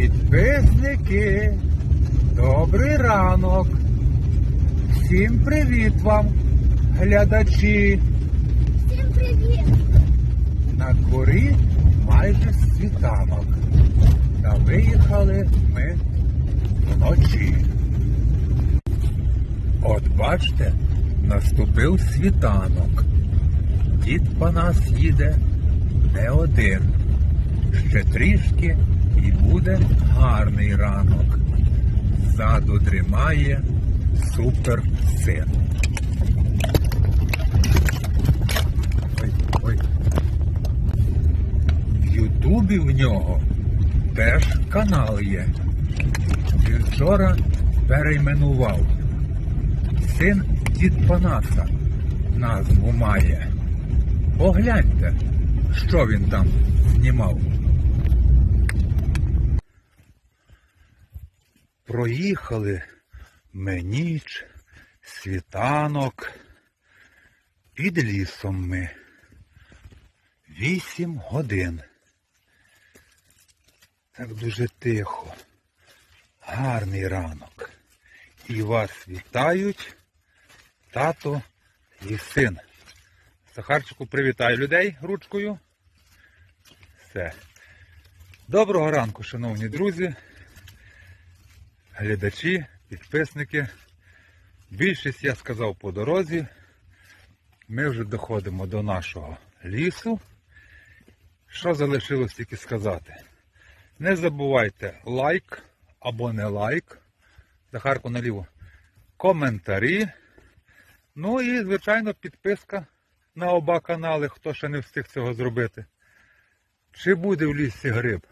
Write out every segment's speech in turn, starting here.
Підписники, добрий ранок. Всім привіт вам, глядачі. Всім привіт! На дворі майже світанок. Та виїхали ми вночі. От бачите, наступив світанок. Дід по нас їде не один. Ще трішки і буде гарний ранок. Ззаду дрімає супер син. Ой, ой. В Ютубі в нього теж канал є. Він вчора перейменував. Син дід Панаса назву має. Погляньте, що він там знімав. Проїхали ми ніч, світанок, під лісом ми. Вісім годин. Так дуже тихо. Гарний ранок. І вас вітають тато і син. Сахарчику, привітай людей ручкою. Все. Доброго ранку, шановні друзі, глядачі, підписники. Більшість я сказав по дорозі. Ми вже доходимо до нашого лісу. Що залишилось тільки сказати? Не забувайте лайк або не лайк. Захарку наліво. Коментарі. Ну і, звичайно, підписка на оба канали, хто ще не встиг цього зробити. Чи буде в лісі гриб?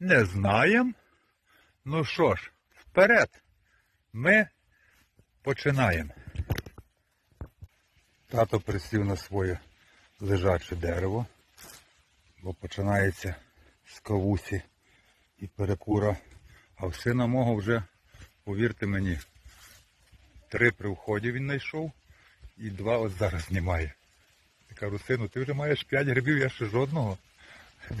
Не знаємо. Ну що ж, вперед. Ми починаємо. Тато присів на своє лежаче дерево, бо починається з кавусі і перекура. А в сина мого вже, повірте мені, три при вході він знайшов і два от зараз знімає. Я кажу, сину, ти вже маєш п'ять грибів, я ще жодного.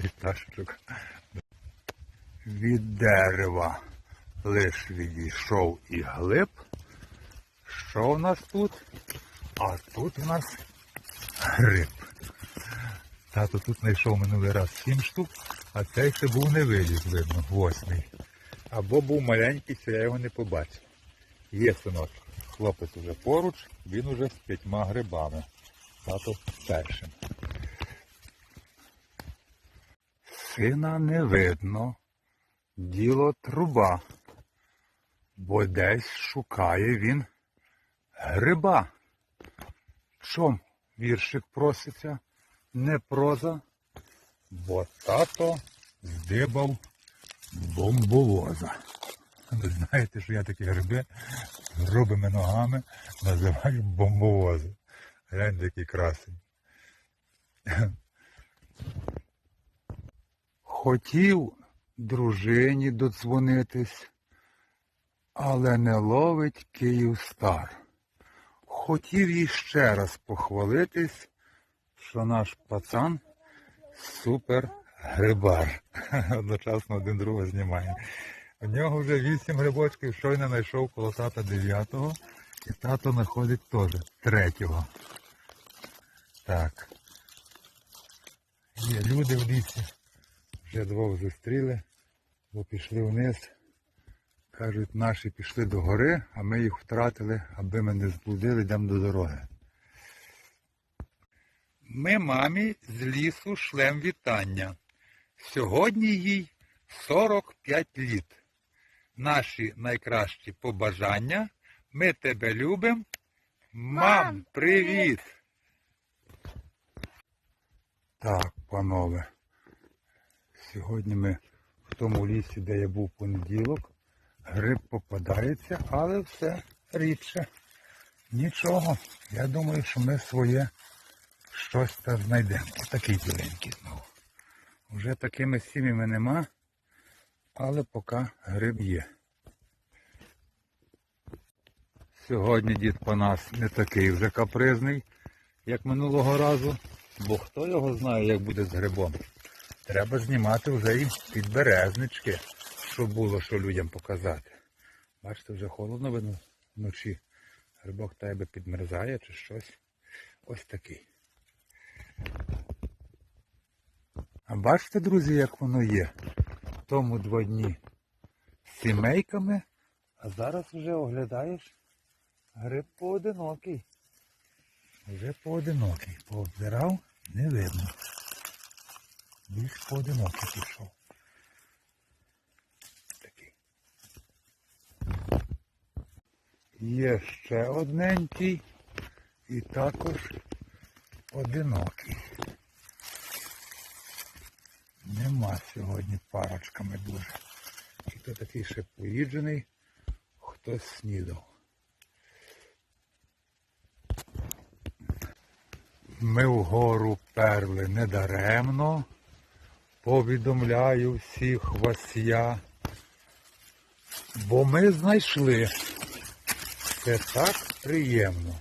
Від. Дерева лиш відійшов і глиб. Що в нас тут? А тут у нас гриб. Тато тут знайшов минулий раз сім штук, а цей ще був не виліз, видно, восьмий. Або був маленький, це я його не побачив. Є синочок. Хлопець уже поруч, він уже з п'ятьма грибами. Тато першим. Сина не видно. Діло труба. Бо десь шукає він гриба. Чом віршик проситься? Не проза, бо тато здибав бомбовоза. Ви знаєте, що я такі гриби з грубими ногами називаю бомбовози. Гляньте, який красень. Хотів дружині додзвонитись, але не ловить Київстар. Хотів їй ще раз похвалитись, що наш пацан супер грибар. Одночасно один другого знімає. У нього вже вісім грибочків, щойно знайшов коло тата дев'ятого, і тато знаходить теж третього. Так. Є люди в лісі. Вже двох зустріли, бо пішли вниз. Кажуть, наші пішли до гори, а ми їх втратили, аби ми не зблудили, йдемо до дороги. Ми мамі з лісу шлем вітання. Сьогодні їй 45 літ. Наші найкращі побажання. Ми тебе любимо. Мам, Мам, привіт! Так, панове. Сьогодні ми в тому лісі, де я був понеділок. Гриб попадається, але все рідше. Нічого. Я думаю, що ми своє щось там знайдемо. Отакий біленький знову. Уже такими сім'ями нема, але поки гриб є. Сьогодні дід по нас не такий вже капризний, як минулого разу, бо хто його знає, як буде з грибом. Треба знімати вже і підберезнички. Щоб було що людям показати. Бачите, вже холодно видно вночі. Грибок тебе підмерзає чи щось. Ось такий. А бачите, друзі, як воно є? Тому два дні з сімейками, а зараз вже оглядаєш гриб поодинокий. Вже поодинокий. Пообзирав, не видно. Більш поодинокий пішов. Є ще одненький і також одинокий. Нема сьогодні парочками дуже. І то такий ще поїджений, хтось снідав. Ми вгору перли недаремно. Повідомляю всіх вас я. Бо ми знайшли. Це так приємно.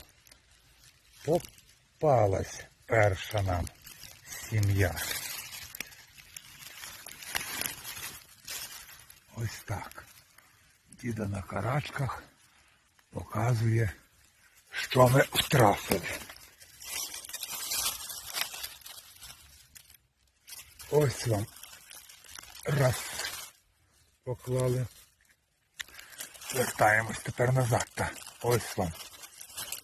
Попалась перша нам сім'я. Ось так. Діда на карачках показує, що ми втрафили. Ось вам. Раз. Поклали. Вертаємось тепер назад. Ось вам.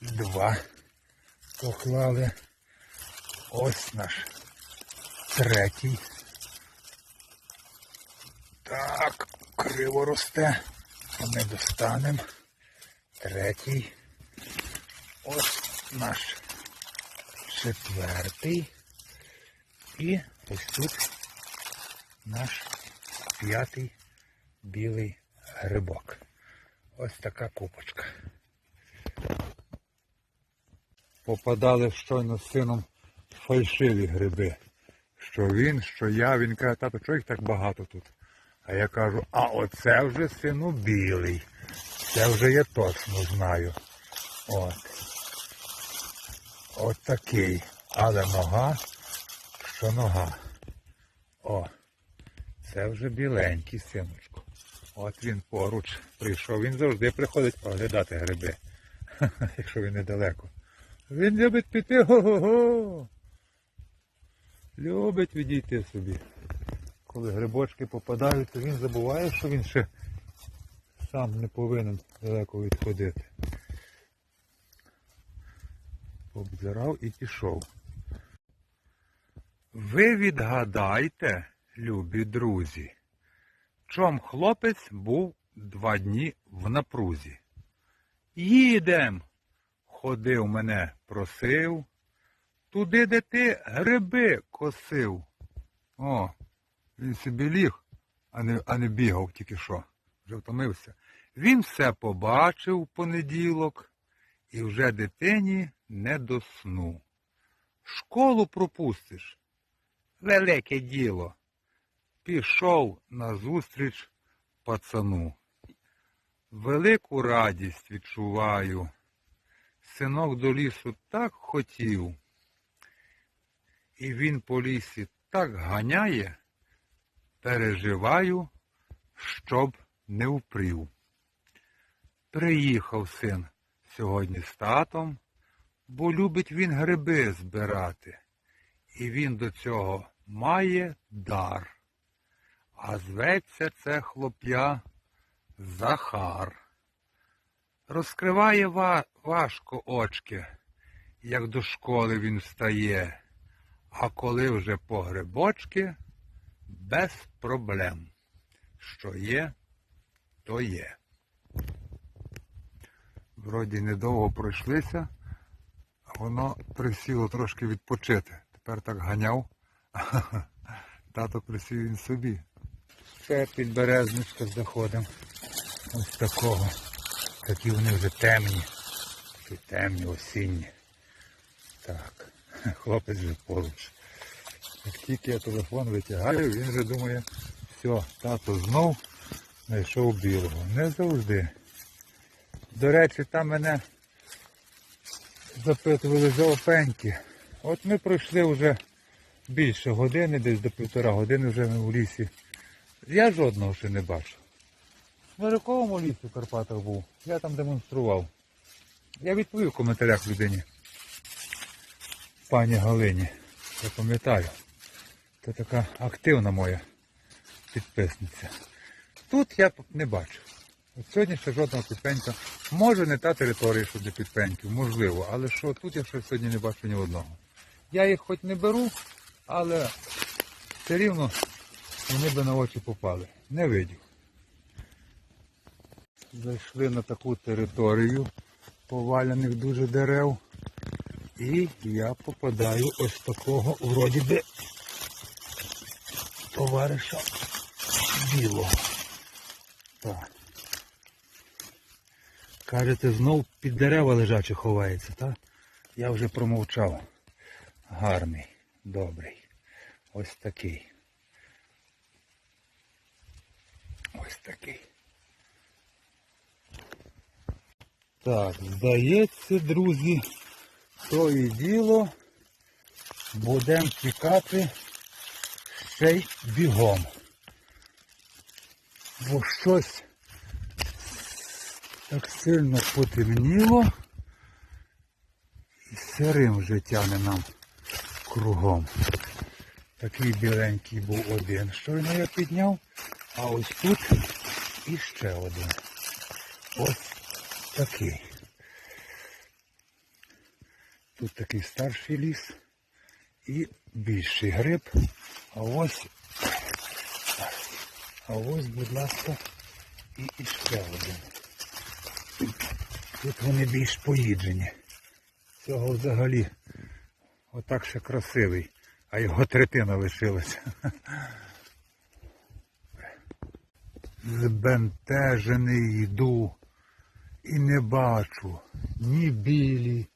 Два. Поклали. Ось наш третій. Так, криво росте. Ми достанемо. Третій. Ось наш четвертий. І ось тут наш п'ятий білий грибок. Ось така купочка. Попадали щойно з сином фальшиві гриби. Що він, що я, він каже, тато, чого їх так багато тут? А я кажу, а оце вже сину білий. Це вже я точно знаю. От. От такий. Але нога, що нога. О, це вже біленький синочку. От він поруч прийшов. Він завжди приходить поглядати гриби. Якщо він недалеко. Він любить піти го-го-го. Любить відійти собі. Коли грибочки попадають, то він забуває, що він ще сам не повинен далеко відходити. Обзирав і пішов. Ви відгадайте, любі друзі, чом хлопець був два дні в напрузі. Їдем, ходив мене, просив, туди, де ти гриби косив. О, він собі ліг, а не, а не бігав тільки що, вже втомився. Він все побачив в понеділок і вже дитині не до сну. Школу пропустиш. Велике діло. Пішов назустріч пацану. Велику радість відчуваю. Синок до лісу так хотів. І він по лісі так ганяє, переживаю, щоб не впрів. Приїхав син сьогодні з татом, бо любить він гриби збирати, і він до цього має дар. А зветься це хлоп'я Захар. Розкриває ва- важко очки, як до школи він встає, а коли вже по грибочки, без проблем. Що є, то є. Вроді недовго пройшлися, а воно присіло трошки відпочити. Тепер так ганяв. Тато присів він собі. Ще під березничка заходимо. Ось такого. Такі вони вже темні. Такі темні, осінні. Так, хлопець вже поруч. Як тільки я телефон витягаю, він вже думає, все, тато знов знайшов білого. Не завжди. До речі, там мене запитували за опеньки. От ми пройшли вже більше години, десь до півтора години вже ми у лісі Я жодного ще не бачу. В Мириковому лісі в Карпатах був. Я там демонстрував. Я відповів в коментарях людині. Пані Галині. Я пам'ятаю. Це така активна моя підписниця. Тут я не бачу. От сьогодні ще жодного підпенька. Може не та територія, що для підпеньків, можливо, але що тут я ще сьогодні не бачу ні одного. Я їх хоч не беру, але все рівно вони би на очі попали. Не видів. Зайшли на таку територію поваляних дуже дерев. І я попадаю ось такого вроді би товариша білого. Так. Кажете, знов під дерева лежачі ховається, так? Я вже промовчав. Гарний, добрий. Ось такий. Ось такий. Так, здається, друзі, то і діло будемо тікати ще й бігом. Бо щось так сильно потемніло і сирим вже тяне нам кругом. Такий біленький був один, щойно я підняв, а ось тут іще один. Ось такий. Тут такий старший ліс і більший гриб. А ось, а ось, будь ласка, і іще один. Тут вони більш поїджені. Цього взагалі отак ще красивий, а його третина лишилася. Збентежений йду і не бачу ні білі,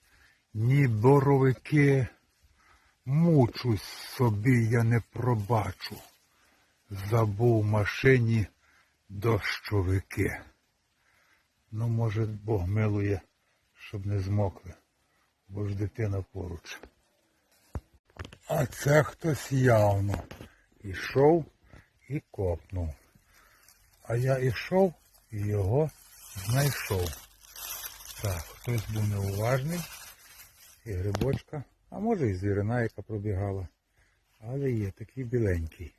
ні боровики. Мучусь собі я не пробачу. Забув машині дощовики. Ну, може, Бог милує, щоб не змокли, бо ж дитина поруч. А це хтось явно ішов і копнув. А я ішов і його знайшов. Так, хтось був неуважний і грибочка, а може і звірина, яка пробігала. Але є такий біленький,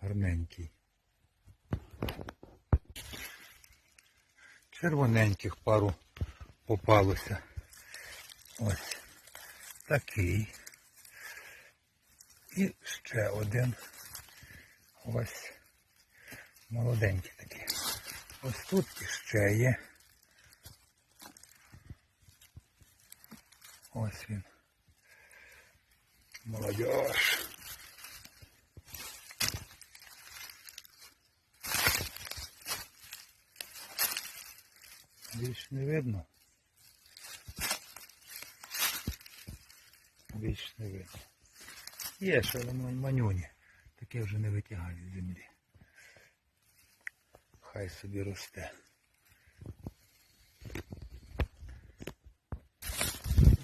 гарненький. Червоненьких пару попалося. Ось такий. І ще один. Ось молоденький такий. Ось тут іще є. Ось він. Молодіж. Більш не видно. Більш не видно. Є ще ма- манюні. Таке вже не витягають з землі. Хай собі росте.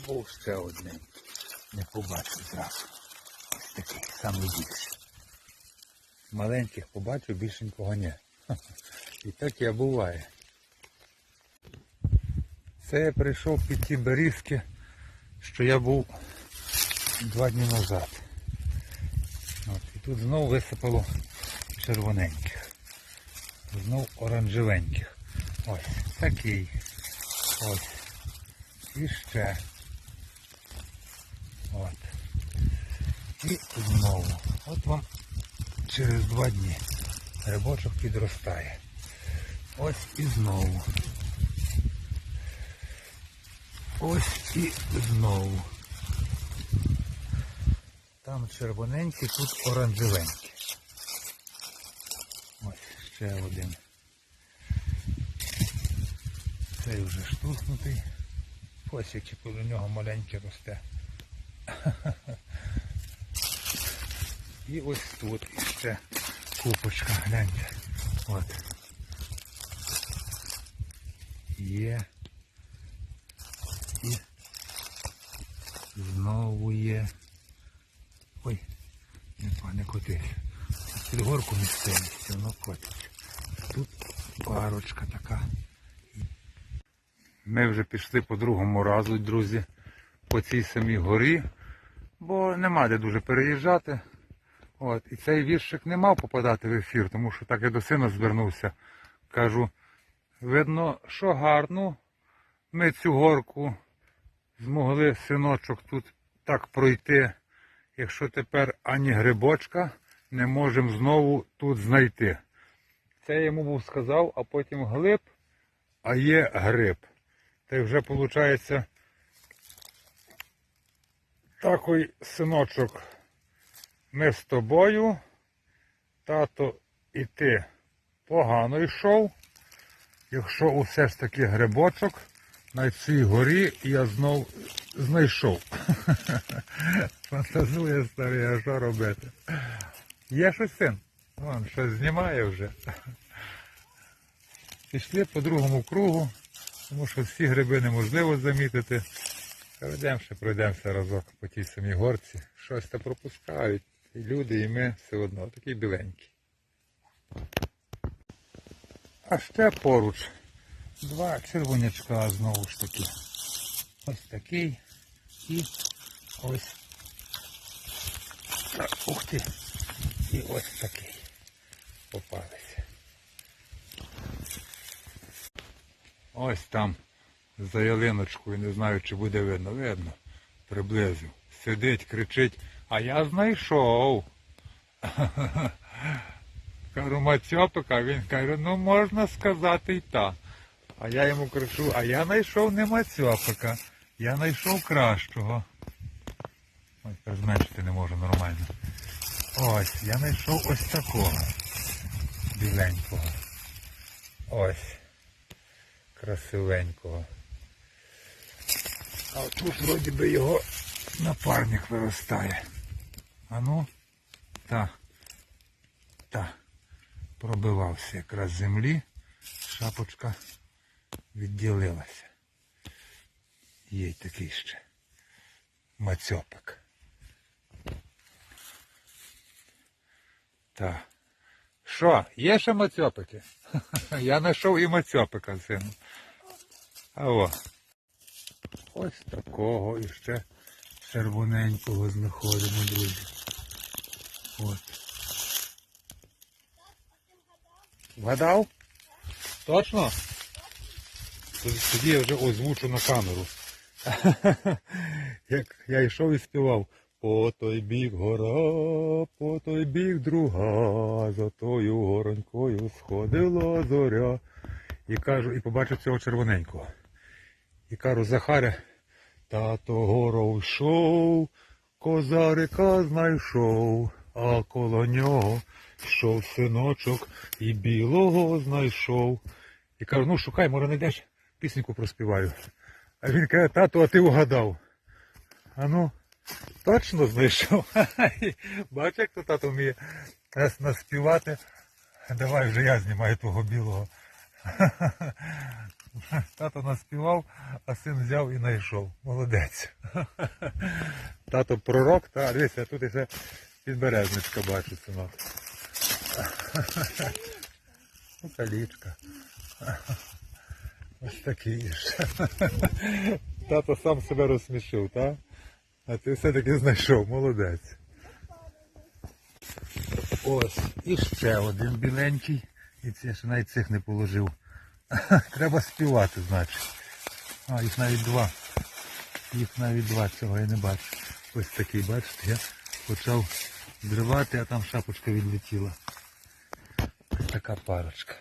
Був ще одним. Не побачив зразу. Ось такий, самий більший. Маленьких побачив, більшенького ні. І так я буває. Це я прийшов під ті берізки, що я був два дні назад. От, і тут знову висипало червоненьких. Знов оранжевеньких. Ось такий. Ось. І ще. От. І знову. От вам через два дні грибочок підростає. Ось і знову. Ось і знову. Там червоненький, тут оранжевенький. Ще один. Цей вже штуснутий. Ось який у нього маленький росте. І ось тут іще купочка, гляньте. От. Є. І знову є. Ой, не пане котись. під горку місцевістю, воно котиться. Парочка така. Ми вже пішли по другому разу, друзі, по цій самій горі, бо нема де дуже переїжджати. От. І цей віршик не мав попадати в ефір, тому що так я до сина звернувся. Кажу, видно, що гарно, ми цю горку змогли синочок тут так пройти, якщо тепер ані грибочка не можемо знову тут знайти. Це йому був сказав, а потім глиб, а є гриб. Та й вже виходить такий синочок. Ми з тобою, тато і ти погано йшов. Якщо усе ж таки грибочок на цій горі я знов знайшов. Фантазує старий, а що робити? Є щось син? Вон, щось знімає вже. Пішли по другому кругу, тому що всі гриби неможливо замітити. Пройдемо ще пройдемося разок по тій самій горці. Щось та пропускають. І люди, і ми все одно, такий біленький. А ще поруч два червонячка знову ж таки. Ось такий і ось. Ух ти. І ось такий. Попалися. Ось там за ялиночкою, не знаю, чи буде видно. Видно. Приблизив. Сидить, кричить, а я знайшов. Кажу, Мацьопика, він каже, ну можна сказати і так. А я йому кричу, а я знайшов не Мацьопика, я знайшов кращого. Ось зменшити не можу нормально. Ось, я знайшов ось такого. Біленького. Ось. Красивенького. А тут вроді би його напарник виростає. А ну, та, та, пробивався якраз землі, шапочка відділилася. Є й такий ще мацьопик. Та. Що, є ще мацьопики? Я знайшов і мацьопика, сину. А о. Ось такого і ще червоненького знаходимо, друзі. От. Вгадав? Точно? Тоді я вже озвучу на камеру. Як я йшов і співав. По той бік гора, по той бік друга, за тою горонькою сходила зоря. І кажу, і побачив цього червоненького. І кажу, Захаре, тато гору йшов, козарика знайшов, а коло нього йшов синочок і білого знайшов. І кажу, ну шукай, може знайдеш, пісеньку проспіваю. А він каже, тато, а ти угадав. А ну, точно знайшов. Бачиш, як то тато вміє нас наспівати. Давай вже я знімаю того білого. Тато наспівав, а син взяв і знайшов. Молодець. Тато пророк, та дивися, тут ще підберезничка бачу, синок. Калічка. Ось такий ж. Тато сам себе розсмішив, так? А ти все-таки знайшов, молодець. Ось, і ще один біленький. І це ще навіть цих не положив. Треба співати, значить. А, їх навіть два. Їх навіть два, цього я не бачу. Ось такий, бачите, я почав зривати, а там шапочка відлетіла. Ось така парочка.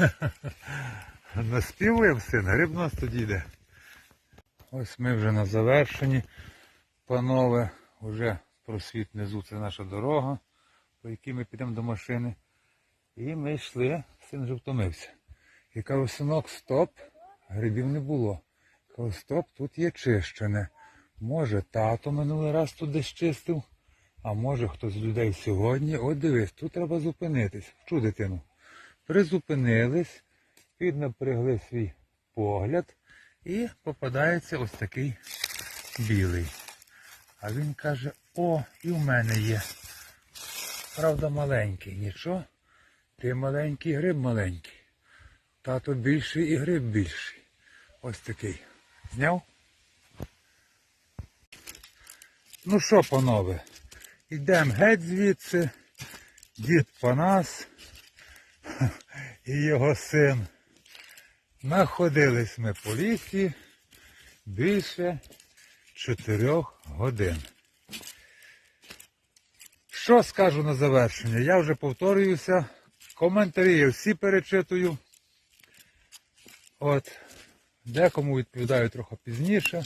Наспівуємо син, гриб нас тоді йде. Ось ми вже на завершенні, панове, вже просвіт внизу, це наша дорога, по якій ми підемо до машини. І ми йшли, син вже втомився. І кажу, синок, стоп, грибів не було. Кажу, стоп, тут є чищене. Може, тато минулий раз тут десь чистив, а може хтось з людей сьогодні. От дивись, тут треба зупинитись. Вчу дитину. Призупинились, піднапрягли свій погляд і попадається ось такий білий. А він каже, о, і в мене є. Правда, маленький, нічого. Ти маленький, гриб маленький. Тато більший і гриб більший. Ось такий. Зняв? Ну що, панове, йдемо геть звідси. Дід Панас і його син. Находились ми по лісі більше чотирьох годин. Що скажу на завершення? Я вже повторююся. Коментарі я всі перечитую. От. Декому відповідаю трохи пізніше,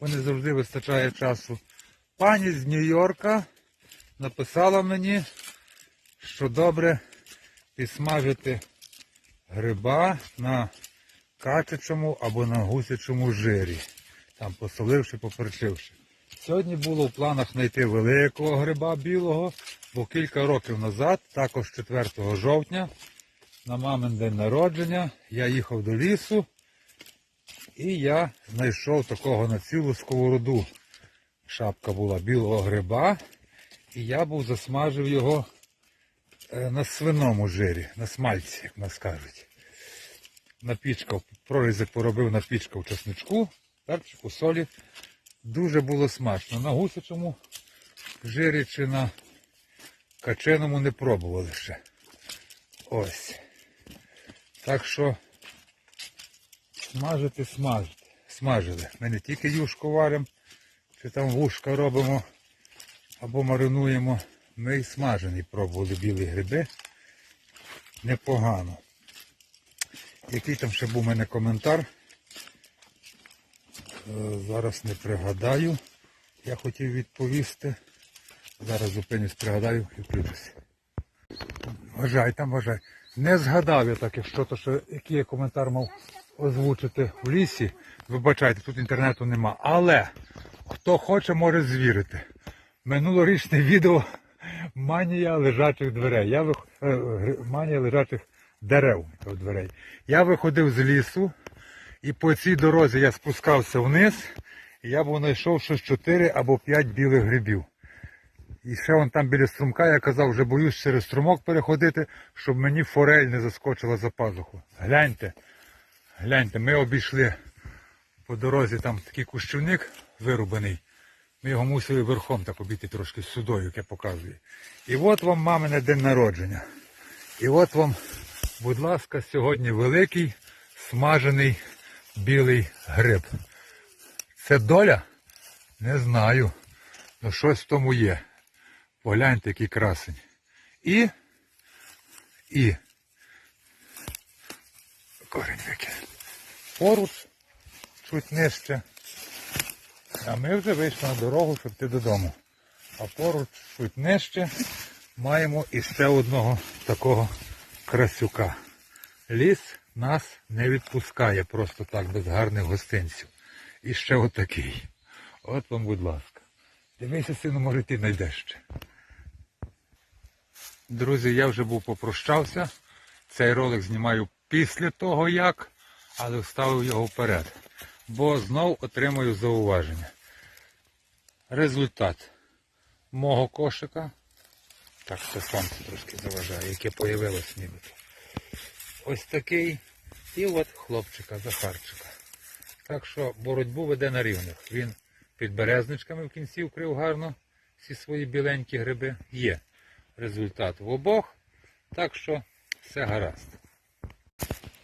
бо не завжди вистачає часу. Пані з Нью-Йорка написала мені, що добре підсмажити гриба на качачому або на гусячому жирі, там посоливши, поперчивши. Сьогодні було в планах знайти великого гриба білого, бо кілька років назад, також 4 жовтня, на мамин день народження, я їхав до лісу і я знайшов такого на цілу сковороду. Шапка була білого гриба, і я був засмажив його е, на свиному жирі, на смальці, як нас кажуть. Напічкав, прорізик поробив напічкав чесничку, перчику, солі. Дуже було смачно. На гусячому жирі чи на каченому не пробували ще. Ось. Так що смажити, смажити. Смажили. Ми не тільки юшку варимо, чи там вушка робимо або маринуємо. Ми і смажені пробували білі гриби. Непогано. Який там ще був у мене коментар? Е, Зараз не пригадаю. Я хотів відповісти. Зараз зупинюсь, пригадаю і включуся. Вважай, там вважай. Не згадав я так, якщо то, що який я коментар мав озвучити в лісі. Вибачайте, тут інтернету нема. Але хто хоче, може звірити. Минулорічне відео манія лежачих дверей. Я вих... е, Манія лежачих дерев дверей. Я виходив з лісу, і по цій дорозі я спускався вниз, і я був знайшов щось 4 або 5 білих грибів. І ще вон там біля струмка я казав, вже боюсь через струмок переходити, щоб мені форель не заскочила за пазуху. Гляньте, гляньте, ми обійшли по дорозі там такий кущівник вирубаний. Ми його мусили верхом так обійти трошки з судою, як я показую. І от вам мамине день народження. І от вам, будь ласка, сьогодні великий смажений білий гриб. Це доля? Не знаю. Ну щось в тому є. Погляньте, який красень. І. І. Корінь викинь. Поруч, чуть нижче. А ми вже вийшли на дорогу, щоб йти додому. А поруч, чуть нижче, маємо іще одного такого красюка. Ліс нас не відпускає просто так, без гарних гостинців. І ще отакий. От вам, будь ласка. Дивися, сину, може ти знайдеш ще. Друзі, я вже був попрощався. Цей ролик знімаю після того як, але вставив його вперед. Бо знов отримую зауваження. Результат мого кошика. Так, це сонце трошки заважає, яке появилось нібито. Ось такий. І от хлопчика, Захарчика. Так що боротьбу веде на рівних. Він під березничками в кінці вкрив гарно всі свої біленькі гриби. Є результат в обох. Так що все гаразд.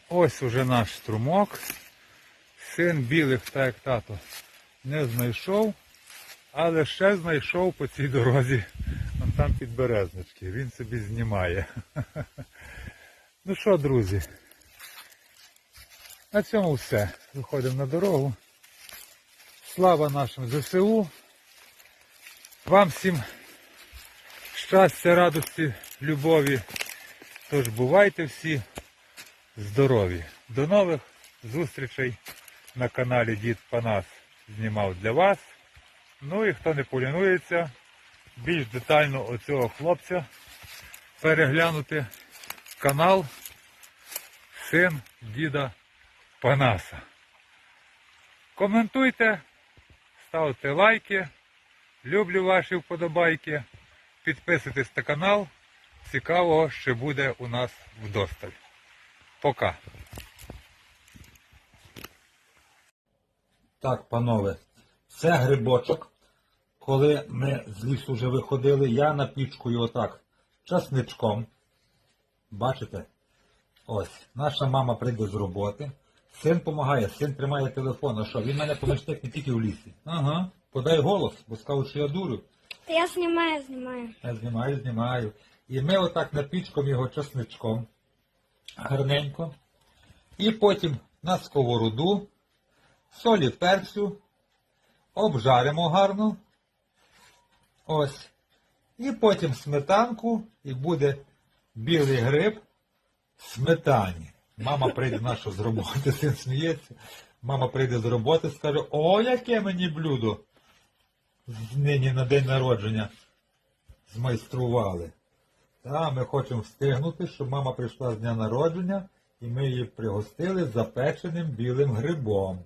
Ось уже наш струмок. Син білих, так як тато, не знайшов, але ще знайшов по цій дорозі. Там під березнички. Він собі знімає. Ну що, друзі? На цьому все. Виходимо на дорогу. Слава нашим ЗСУ. Вам всім щастя, радості, любові. Тож бувайте всі здорові. До нових зустрічей на каналі Дід Панас знімав для вас. Ну і хто не полінується, більш детально оцього хлопця переглянути канал Син Діда Панаса. Коментуйте, ставте лайки. Люблю ваші вподобайки. Підписуйтесь на канал, цікавого ще буде у нас вдосталь. Пока. Так, панове, це грибочок. Коли ми з лісу вже виходили, я напічкую отак часничком. Бачите? Ось, наша мама прийде з роботи. Син допомагає, син тримає телефон. А що? Він мене помічник не тільки в лісі. Ага. Подай голос, бо скажуть, що я дурю. Та я знімаю, знімаю. Я знімаю, знімаю. І ми отак напічком його часничком. Гарненько. І потім на сковороду, солі перцю, обжаримо гарно. Ось. І потім сметанку, і буде білий гриб в сметані. Мама прийде наша з роботи, син сміється. Мама прийде з роботи, скаже, о, яке мені блюдо з- нині на день народження змайстрували. Та ми хочемо встигнути, щоб мама прийшла з дня народження, і ми її пригостили запеченим білим грибом.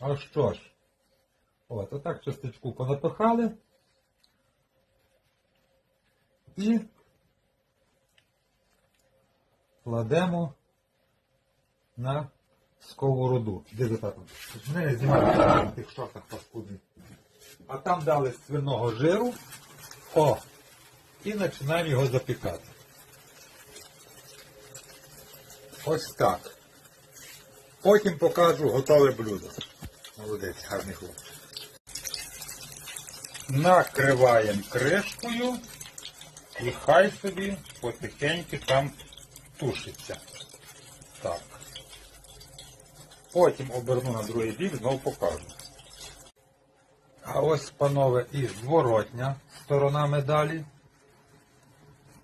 А що ж? От, отак частичку понапихали. І кладемо на сковороду. Де за татом? Не знімайте в тих шортах паскудних. А там дали свиного жиру. О! І починаємо його запікати. Ось так. Потім покажу готове блюдо. Молодець, гарний хлопчик. Накриваємо кришкою і хай собі потихеньку там тушиться. Так. Потім оберну на другий бік, знову покажу. А ось, панове, і зворотня сторона медалі.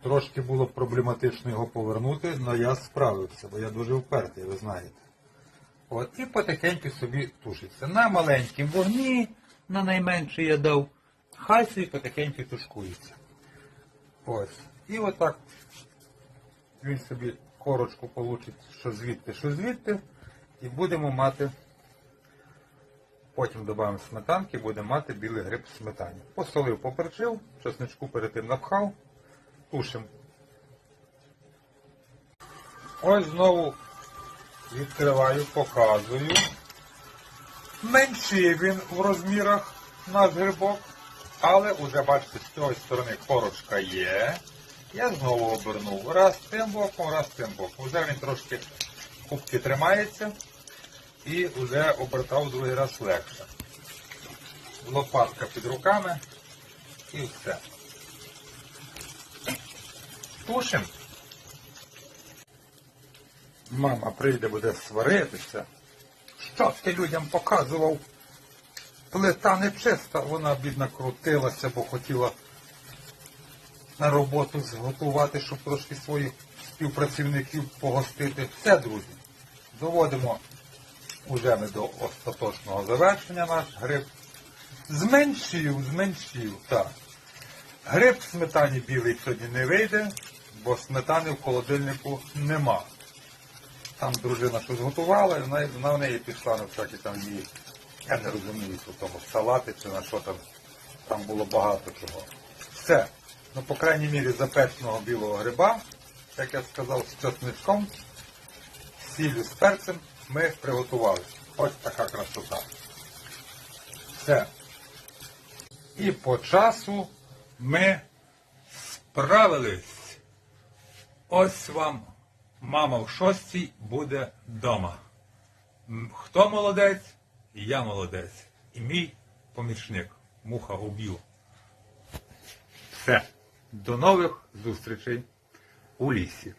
Трошки було проблематично його повернути, але я справився, бо я дуже впертий, ви знаєте. От, і потихеньку собі тушиться. На маленькому вогні, на найменший я дав, хай собі потихеньку тушкується. Ось. І отак він собі корочку получить, що звідти, що звідти, і будемо мати. Потім додамо сметанки, будемо мати білий гриб в сметані. Посолив, поперчив, чесничку перед тим напхав, тушимо. Ось знову відкриваю, показую. Менший він в розмірах наш грибок, але вже бачите, з цієї сторони корочка є. Я знову обернув раз тим боком, раз тим боком. Вже він трошки кубки тримається і вже обертав другий раз легше. Лопатка під руками і все. Тушим. Мама прийде, буде сваритися. Що ти людям показував? Плита нечиста, вона бідна крутилася, бо хотіла на роботу зготувати, щоб трошки своїх співпрацівників погостити. Все, друзі. Доводимо уже ми до остаточного завершення наш гриб. Зменшив, зменшив, так. Гриб в сметані білий сьогодні не вийде, бо сметани в холодильнику нема. Там дружина щось готувала, вона в неї пішла на всякі там її. Я не розумію, що тому салати чи на що там. Там було багато чого. Все. Ну, по крайній мірі, запеченого білого гриба, як я сказав, з чесничком, з сіллю з перцем ми приготували. Ось така красота. Все. І по часу ми справились. Ось вам мама в шостій буде вдома. Хто молодець? Я молодець. І мій помічник. Муха уб'ю. Все. До нових зустрічей у лісі.